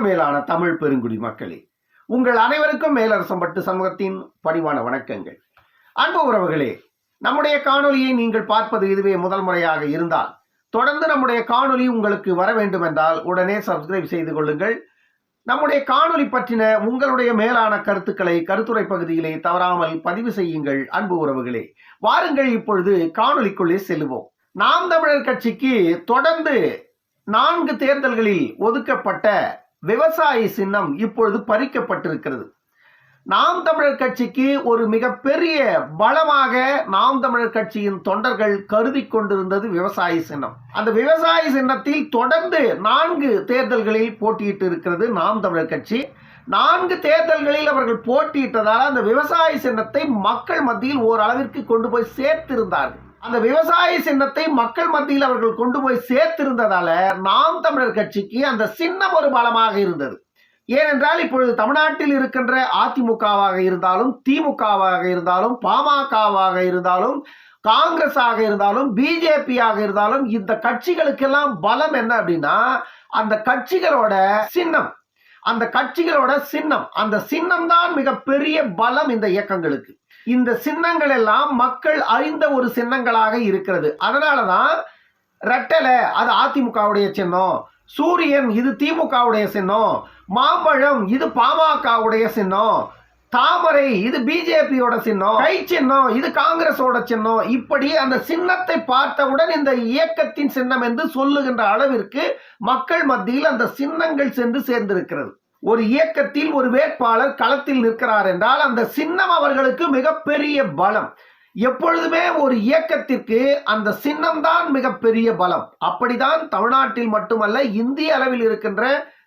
மேலான தமிழ் பெருங்குடி மக்களே உங்கள் அனைவருக்கும் மேலரசம்பட்டு சமூகத்தின் பணிவான வணக்கங்கள். அன்பு உறவுகளே நம்முடைய காணொலியை நீங்கள் பார்ப்பது இதுவே முதல் முறையாக இருந்தால் தொடர்ந்து நம்முடைய காணொலி உங்களுக்கு வர வேண்டும் என்றால் உடனே சப்ஸ்கிரைப் செய்து கொள்ளுங்கள். நம்முடைய காணொலி பற்றின உங்களுடைய மேலான கருத்துக்களை கருத்துரை பகுதியிலே தவறாமல் பதிவு செய்யுங்கள் அன்பு உறவுகளே. வாருங்கள் இப்பொழுது காணொலிக்குள்ளே செல்லுவோம். நாம் தமிழர் கட்சிக்கு தொடர்ந்து நான்கு தேர்தல்களில் ஒதுக்கப்பட்ட விவசாயி சின்னம் இப்பொழுது பறிக்கப்பட்டிருக்கிறது. நாம் தமிழர் கட்சிக்கு ஒரு மிகப்பெரிய பலமாக நாம் தமிழர் கட்சியின் தொண்டர்கள் கருதி கொண்டிருந்தது விவசாய சின்னம். அந்த விவசாய சின்னத்தில் தொடர்ந்து நான்கு தேர்தல்களில் போட்டியிட்டு இருக்கிறது நாம் தமிழர் கட்சி. நான்கு தேர்தல்களில் அவர்கள் போட்டியிட்டதால் அந்த விவசாய சின்னத்தை மக்கள் மத்தியில் ஓரளவிற்கு கொண்டு போய் சேர்த்திருந்தார்கள். அந்த விவசாய சின்னத்தை மக்கள் மத்தியில் அவர்கள் கொண்டு போய் சேர்த்திருந்ததால நாம் தமிழர் கட்சிக்கு அந்த சின்னம் ஒரு பலமாக இருந்தது. ஏனென்றால் இப்பொழுது தமிழ்நாட்டில் இருக்கின்ற அதிமுகவாக இருந்தாலும் திமுகவாக இருந்தாலும் பாமகவாக இருந்தாலும் காங்கிரஸாக இருந்தாலும் பிஜேபியாக இருந்தாலும் இந்த கட்சிகளுக்கெல்லாம் பலம் என்ன அப்படின்னா அந்த கட்சிகளோட சின்னம். அந்த கட்சிகளோட சின்னம். அந்த சின்னம் தான் மிகப்பெரிய பலம் இந்த இயக்கங்களுக்கு. இந்த சின்னங்கள் எல்லாம் மக்கள் அறிந்த ஒரு சின்னங்களாக இருக்கிறது. அதனாலதான் ரெட்டலை அது அதிமுகவுடைய சின்னம். சூரியன் இது திமுகவுடைய சின்னம். மாம்பழம் இது பாமகவுடைய சின்னம். தாமரை இது பிஜேபியோட சின்னம். கை சின்னம் இது காங்கிரஸோட சின்னம். இப்படி அந்த சின்னத்தை பார்த்தவுடன் இந்த இயக்கத்தின் சின்னம் என்று சொல்லுகின்ற அளவிற்கு மக்கள் மத்தியில் அந்த சின்னங்கள் சென்று சேர்ந்திருக்கிறது. ஒரு இயக்கத்தில் ஒரு வேட்பாளர் களத்தில் நிற்கிறார் என்றால் அந்த சின்னம் அவர்களுக்கு மிகப்பெரிய பலம். எப்பொழுதுமே ஒரு இயக்கத்திற்கு அந்த சின்னம்தான் மிகப்பெரிய பலம். அப்படிதான் தமிழ்நாட்டில் மட்டுமல்ல இந்திய அளவில் இருக்கின்ற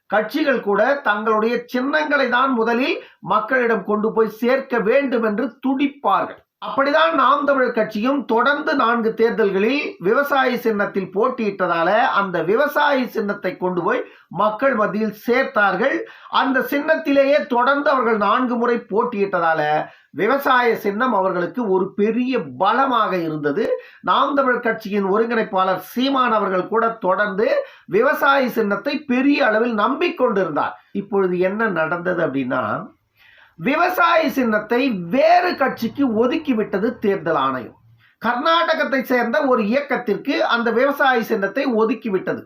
கட்சிகள் கூட தங்களுடைய சின்னங்களை தான் முதலில் மக்களிடம் கொண்டு போய் சேர்க்க வேண்டும் என்று துடிப்பார்கள். அப்படிதான் நாம் தமிழர் கட்சியும் தொடர்ந்து நான்கு தேர்தல்களில் விவசாய சின்னத்தில் போட்டியிட்டதால அந்த விவசாய சின்னத்தை கொண்டு போய் மக்கள் மத்தியில் சேர்த்தார்கள். அந்த சின்னத்திலேயே தொடர்ந்து அவர்கள் நான்கு முறை போட்டியிட்டதால விவசாய சின்னம் அவர்களுக்கு ஒரு பெரிய பலமாக இருந்தது. நாம் தமிழர் கட்சியின் ஒருங்கிணைப்பாளர் சீமான் அவர்கள் கூட தொடர்ந்து விவசாய சின்னத்தை பெரிய அளவில் நம்பிக்கொண்டிருந்தார். இப்பொழுது என்ன நடந்தது அப்படின்னா விவசாய சின்னத்தை வேறு கட்சிக்கு ஒதுக்கிவிட்டது தேர்தல் ஆணையம். கர்நாடகத்தை சேர்ந்த ஒரு இயக்கத்திற்கு அந்த விவசாய சின்னத்தை ஒதுக்கிவிட்டது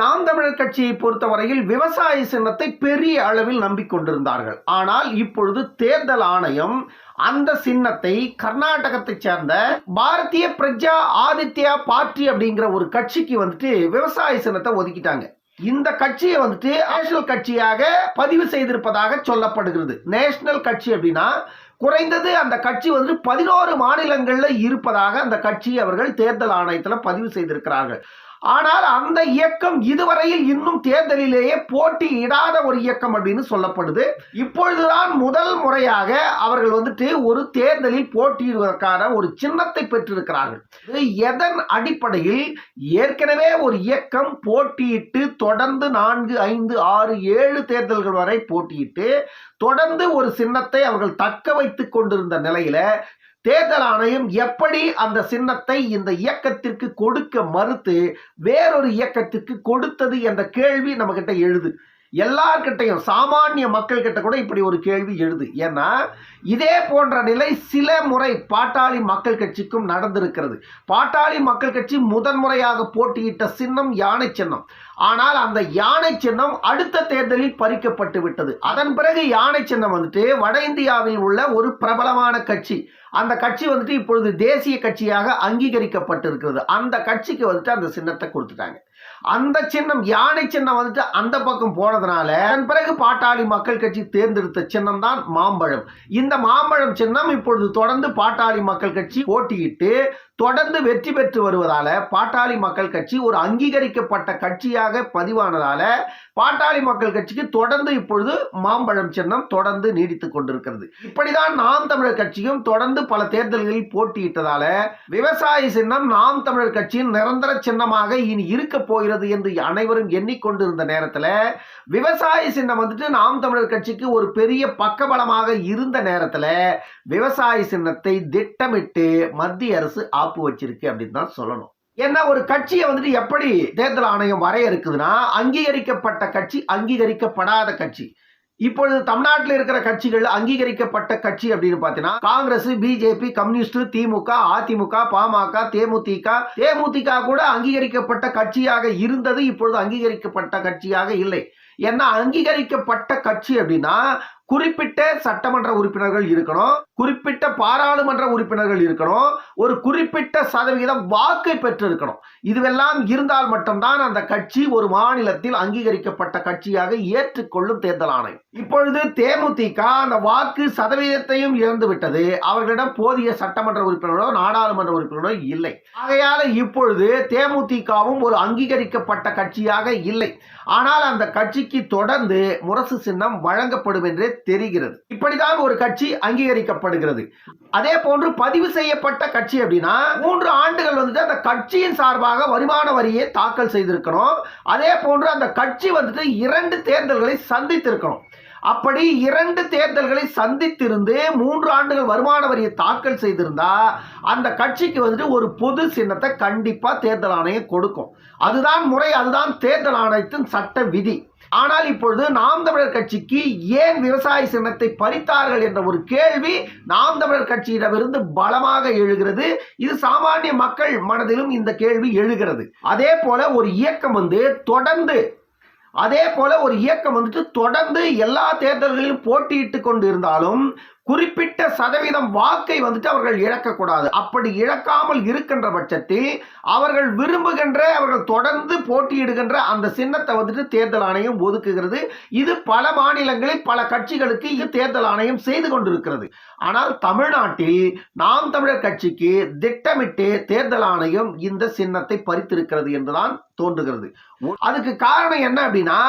நாம் தமிழர் கட்சியை பொறுத்தவரையில் விவசாய சின்னத்தை பெரிய அளவில் நம்பிக்கொண்டிருந்தார்கள். ஆனால் இப்பொழுது தேர்தல் ஆணையம் அந்த சின்னத்தை கர்நாடகத்தை சேர்ந்த பாரதிய பிரஜா ஆதித்யா பார்ட்டி அப்படிங்கிற ஒரு கட்சிக்கு வந்துட்டு விவசாய சின்னத்தை ஒதுக்கிட்டாங்க. இந்த கட்சியை வந்துட்டு நேஷனல் கட்சியாக பதிவு செய்திருப்பதாக சொல்லப்படுகிறது. நேஷனல் கட்சி அப்படின்னா குறைந்தது அந்த கட்சி வந்து பதினோரு மாநிலங்களில் இருப்பதாக அந்த கட்சி அவர்கள் தேர்தல் ஆணையத்தில் பதிவு செய்திருக்கிறார்கள். ஆனால் அந்த இயக்கம் இதுவரையில் இன்னும் தேர்தலிலேயே போட்டியிடாத ஒரு இயக்கம் அப்படின்னு சொல்லப்படுது. இப்பொழுதுதான் முதல் முறையாக அவர்கள் வந்துட்டு ஒரு தேர்தலில் போட்டியிடுவதற்கான ஒரு சின்னத்தை பெற்றிருக்கிறார்கள். எதன் அடிப்படையில்? ஏற்கனவே ஒரு இயக்கம் போட்டியிட்டு தொடர்ந்து நான்கு ஐந்து ஆறு ஏழு தேர்தல்கள் வரை போட்டியிட்டு தொடர்ந்து ஒரு சின்னத்தை அவர்கள் தக்க வைத்துக் கொண்டிருந்த நிலையில தேர்தல் ஆணையம் எப்படி அந்த சின்னத்தை இந்த இயக்கத்திற்கு கொடுக்க மறுத்து வேறொரு இயக்கத்திற்கு கொடுத்தது என்ற கேள்வி நம்ம கிட்ட எழுது. எல்லார்கிட்டையும் சாமானிய மக்கள் கிட்ட கூட இப்படி ஒரு கேள்வி எழுது. ஏன்னா இதே போன்ற நிலை சில முறை பாட்டாளி மக்கள் கட்சிக்கும் நடந்திருக்கிறது. பாட்டாளி மக்கள் கட்சி முதன்முறையாக போட்டியிட்ட சின்னம் யானை சின்னம். ஆனால் அந்த யானை சின்னம் அடுத்த தேர்தலில் பறிக்கப்பட்டு விட்டது. அதன் பிறகு யானை சின்னம் வந்துட்டு வட இந்தியாவில் உள்ள ஒரு பிரபலமான கட்சி. அந்த கட்சி வந்துட்டு இப்பொழுது தேசிய கட்சியாக அங்கீகரிக்கப்பட்டிருக்கிறது. அந்த கட்சிக்கு வந்துட்டு அந்த சின்னத்தை கொடுத்துட்டாங்க. அந்த சின்னம் யானை சின்னம் வந்துட்டு அந்த பக்கம் போனதுனால அதன் பிறகு பாட்டாளி மக்கள் கட்சி தேர்ந்தெடுத்த சின்னம் தான் மாம்பழம். இந்த மாம்பழம் சின்னம் இப்பொழுது தொடர்ந்து பாட்டாளி மக்கள் கட்சி போட்டியிட்டு தொடர்ந்து வெற்றி பெற்று வருவதால பாட்டாளி மக்கள் கட்சி ஒரு அங்கீகரிக்கப்பட்ட கட்சியாக பதிவானதால பாட்டாளி மக்கள் கட்சிக்கு தொடர்ந்து இப்பொழுது மாம்பழம் சின்னம் தொடர்ந்து நீடித்துக் கொண்டிருக்கிறது. இப்படிதான் நாம் தமிழர் கட்சியும் தொடர்ந்து பல தேர்தல்களில் போட்டியிட்டதால விவசாய சின்னம் நாம் தமிழர் கட்சியின் நிரந்தர சின்னமாக இனி இருக்க போகிறது என்று அனைவரும் எண்ணிக்கொண்டிருந்த நேரத்தில் விவசாய சின்னம் வந்துட்டு நாம் தமிழர் கட்சிக்கு ஒரு பெரிய பக்கபலமாக இருந்த நேரத்தில் விவசாய சின்னத்தை திட்டமிட்டு மத்திய அரசு காப்பு வச்சிருக்கு அப்படின்னு தான் சொல்லணும். ஏன்னா ஒரு கட்சியை வந்துட்டு எப்படி தேர்தல் ஆணையம் வரையறுக்குதுன்னா அங்கீகரிக்கப்பட்ட கட்சி அங்கீகரிக்கப்படாத கட்சி. இப்பொழுது தமிழ்நாட்டில் இருக்கிற கட்சிகள் அங்கீகரிக்கப்பட்ட கட்சி அப்படின்னு பார்த்தீங்கன்னா காங்கிரஸ் பிஜேபி கம்யூனிஸ்ட் திமுக அதிமுக பாமக தேமுதிக. தேமுதிக கூட அங்கீகரிக்கப்பட்ட கட்சியாக இருந்தது இப்பொழுது அங்கீகரிக்கப்பட்ட கட்சியாக இல்லை. ஏன்னா அங்கீகரிக்கப்பட்ட கட்சி அப்படின்னா குறிப்பிட்ட சட்டமன்ற உறுப்பினர்கள் இருக்கணும் குறிப்பிட்ட பாராளுமன்ற உறுப்பினர்கள் இருக்கணும் ஒரு குறிப்பிட்ட சதவிகிதம் வாக்கை பெற்றிருக்கணும். இதுவெல்லாம் இருந்தால் மட்டும்தான் அந்த கட்சி ஒரு மாநிலத்தில் அங்கீகரிக்கப்பட்ட கட்சியாக ஏற்றுக்கொள்ளும் தேர்தல் ஆணையம். இப்பொழுது தேமுதிக அந்த வாக்கு சதவீதத்தையும் இழந்து விட்டது. அவர்களிடம் போதிய சட்டமன்ற உறுப்பினர்களோ நாடாளுமன்ற உறுப்பினர்களோ இல்லை. ஆகையால் இப்பொழுது தேமுதிகவும் ஒரு அங்கீகரிக்கப்பட்ட கட்சியாக இல்லை. ஆனால் அந்த கட்சிக்கு தொடர்ந்து முரசு சின்னம் வழங்கப்படும் என்றே தெரிகிறது. இப்படிதான் ஒரு கட்சி அங்கீகரிக்கப்படுகிறது. அதே போன்று பதிவு செய்யப்பட்ட கட்சி அப்படின்னா மூன்று ஆண்டுகள் வந்துட்டு அந்த கட்சியின் சார்பாக வருமான வரியை தாக்கல் செய்திருக்கணும். அதே போன்று அந்த கட்சி வந்துட்டு இரண்டு தேர்தல்களை சந்தித்திருக்கணும். அப்படி இரண்டு தேர்தல்களை சந்தித்திருந்து மூன்று ஆண்டுகள் வருமான வரியை தாக்கல் செய்திருந்தா அந்த கட்சிக்கு வந்துட்டு ஒரு பொது சின்னத்தை கண்டிப்பா தேர்தல் ஆணையம் கொடுக்கும். அதுதான் முறை அதுதான் தேர்தல் ஆணையத்தின் சட்ட விதி. ஆனால் இப்பொழுது நாம் தமிழர் கட்சிக்கு ஏன் விவசாய சின்னத்தை பறித்தார்கள் என்ற ஒரு கேள்வி நாம் தமிழர் கட்சியிடமிருந்து பலமாக எழுகிறது. இது சாமானிய மக்கள் மனதிலும் இந்த கேள்வி எழுகிறது. அதே போல ஒரு இயக்கம் வந்து தொடர்ந்து அதே போல ஒரு இயக்கம் வந்துட்டு தொடர்ந்து எல்லா தேர்தல்களிலும் போட்டியிட்டு கொண்டு இருந்தாலும் குறிப்பிட்ட சதவீதம் வாக்கை வந்துட்டு அவர்கள் இழக்கக்கூடாது. அப்படி இழக்காமல் இருக்கின்ற பட்சத்தில் அவர்கள் விரும்புகின்ற அவர்கள் தொடர்ந்து போட்டியிடுகின்ற அந்த சின்னத்தை வந்துட்டு தேர்தல் ஆணையம் ஒதுக்குகிறது. இது பல மாநிலங்களில் பல கட்சிகளுக்கு இது தேர்தல் ஆணையம் செய்து கொண்டிருக்கிறது. ஆனால் தமிழ்நாட்டில் நாம் தமிழர் கட்சிக்கு திட்டமிட்டு தேர்தல் ஆணையம் இந்த சின்னத்தை பறித்திருக்கிறது என்றுதான் தோன்றுகிறது. அதுக்கு காரணம் என்ன அப்படின்னா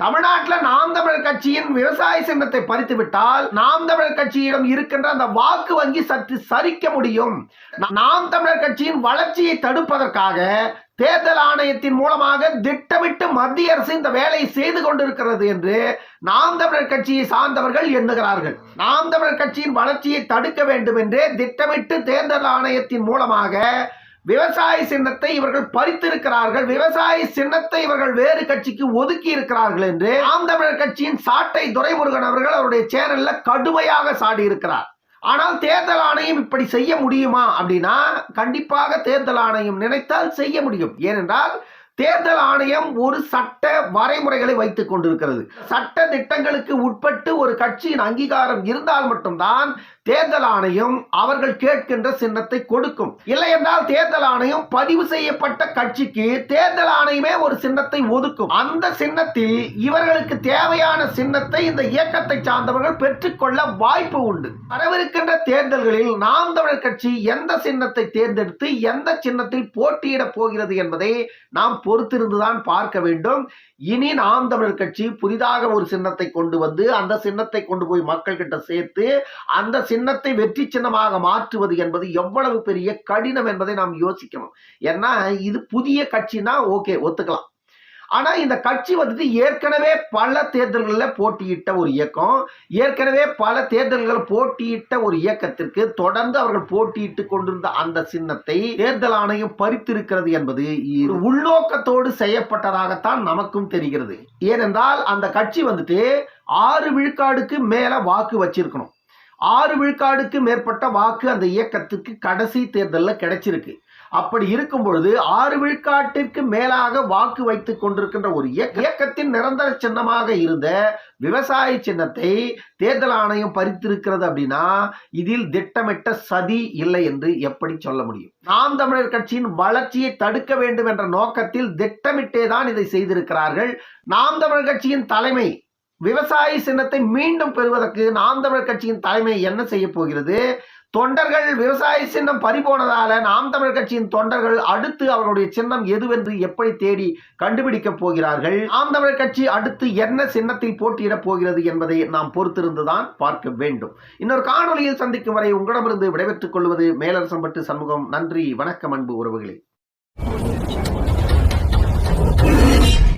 தமிழ்நாட்டில் நாம் தமிழர் கட்சியின் விவசாய சின்னத்தை பறித்து விட்டால் நாம் தமிழர் கட்சியிடம் இருக்கின்ற அந்த வாக்கு வங்கி சற்று சரிக்க முடியும். நாம் தமிழர் கட்சியின் வளர்ச்சியை தடுப்பதற்காக தேர்தல் ஆணையத்தின் மூலமாக திட்டமிட்டு மத்திய அரசு இந்த வேலையை செய்து கொண்டிருக்கிறது என்று நாம் தமிழர் கட்சியை சார்ந்தவர்கள் எண்ணுகிறார்கள். நாம் தமிழர் கட்சியின் வளர்ச்சியை தடுக்க வேண்டும் என்று திட்டமிட்டு தேர்தல் ஆணையத்தின் மூலமாக விவசாய சின்னத்தை இவர்கள் பறித்திருக்கிறார்கள். விவசாய சின்னத்தை இவர்கள் வேறு கட்சிக்கு ஒதுக்கி இருக்கிறார்கள் என்று ஆம் தமிழர் கட்சியின் சாட்டை துரைமுருகன் அவர்கள் அவருடைய சேனல்ல கடுமையாக சாடி இருக்கிறார் ஆனால் தேர்தல் ஆணையம் இப்படி செய்ய முடியுமா அப்படின்னா கண்டிப்பாக தேர்தல் ஆணையம் நினைத்தால் செய்ய முடியும். ஏனென்றால் தேர்தல் ஆணையம் ஒரு சட்ட வரைமுறைகளை வைத்துக் கொண்டிருக்கிறது. சட்ட திட்டங்களுக்கு உட்பட்டு ஒரு கட்சியின் அங்கீகாரம் இருந்தால் மட்டும்தான் தேர்தல் ஆணையம் அவர்கள் கேட்கின்ற சின்னத்தை கொடுக்கும். இல்லை என்றால் தேர்தல் ஆணையம் பதிவு செய்யப்பட்ட கட்சிக்கு தேர்தல் ஆணையமே ஒரு சின்னத்தை ஒதுக்கும். அந்த சின்னத்தில் இவர்களுக்கு தேவையான சின்னத்தை இந்த இயக்கத்தை சார்ந்தவர்கள் பெற்றுக்கொள்ள வாய்ப்பு உண்டு. வரவிருக்கின்ற தேர்தல்களில் நாம் தமிழர் கட்சி எந்த சின்னத்தை தேர்ந்தெடுத்து எந்த சின்னத்தில் போட்டியிட போகிறது என்பதை நாம் பொறுத்திருந்துதான் பார்க்க வேண்டும். இனி நாம் தமிழர் கட்சி புதிதாக ஒரு சின்னத்தை கொண்டு வந்து அந்த சின்னத்தை கொண்டு போய் மக்கள் கிட்ட சேர்த்து அந்த சின்னத்தை வெற்றி சின்னமாக மாற்றுவது என்பது எவ்வளவு பெரிய கடினம் என்பதை நாம் யோசிக்கணும். ஏன்னா இது புதிய கட்சினா ஓகே ஒத்துக்கலாம். ஆனா இந்த கட்சி வந்துட்டு ஏற்கனவே பல தேர்தல்களில் போட்டியிட்ட ஒரு இயக்கம் ஏற்கனவே பல தேர்தல்கள் போட்டியிட்ட ஒரு இயக்கத்திற்கு தொடர்ந்து அவர்கள் போட்டியிட்டு கொண்டிருந்த அந்த சின்னத்தை தேர்தல் ஆணையம் பறித்திருக்கிறது என்பது உள்நோக்கத்தோடு செய்யப்பட்டதாகத்தான் நமக்கும் தெரிகிறது. ஏனென்றால் அந்த கட்சி வந்துட்டு ஆறு விழுக்காடுக்கு மேல வாக்கு வச்சிருக்கணும். ஆறு விழுக்காடுக்கு மேற்பட்ட வாக்கு அந்த இயக்கத்துக்கு கடைசி தேர்தலில் கிடைச்சிருக்கு. அப்படி இருக்கும் பொழுது ஆறு விழுக்காட்டிற்கு மேலாக வாக்கு வைத்துக் கொண்டிருக்கின்ற ஒரு இயக்கத்தின் நிரந்தர சின்னமாக இருந்த விவசாய சின்னத்தை தேர்தல் ஆணையம் பறித்திருக்கிறது அப்படின்னா இதில் திட்டமிட்ட சதி இல்லை என்று எப்படி சொல்ல முடியும்? நாம் தமிழர் கட்சியின் வளர்ச்சியை தடுக்க வேண்டும் என்ற நோக்கத்தில் திட்டமிட்டே தான் இதை செய்திருக்கிறார்கள். நாம் தமிழர் கட்சியின் தலைமை விவசாய சின்னத்தை மீண்டும் பெறுவதற்கு நாம் தமிழர் கட்சியின் தலைமை என்ன செய்ய போகிறது? தொண்டர்கள் விவசாய சின்னம் பறிபோனதால நாம் தமிழர் கட்சியின் தொண்டர்கள் அடுத்து அவர்களுடைய சின்னம் எதுவென்று எப்படி தேடி கண்டுபிடிக்க போகிறார்கள்? நாம் தமிழர் கட்சி அடுத்து என்ன சின்னத்தில் போட்டியிடப் போகிறது என்பதை நாம் பொறுத்திருந்துதான் பார்க்க வேண்டும். இன்னொரு காணொலியில் சந்திக்கும் வரை உங்களிடமிருந்து விடைபெற்றுக் கொள்வது மேலரசம்பட்டு சண்முகம். நன்றி வணக்கம் அன்பு உறவுகளே.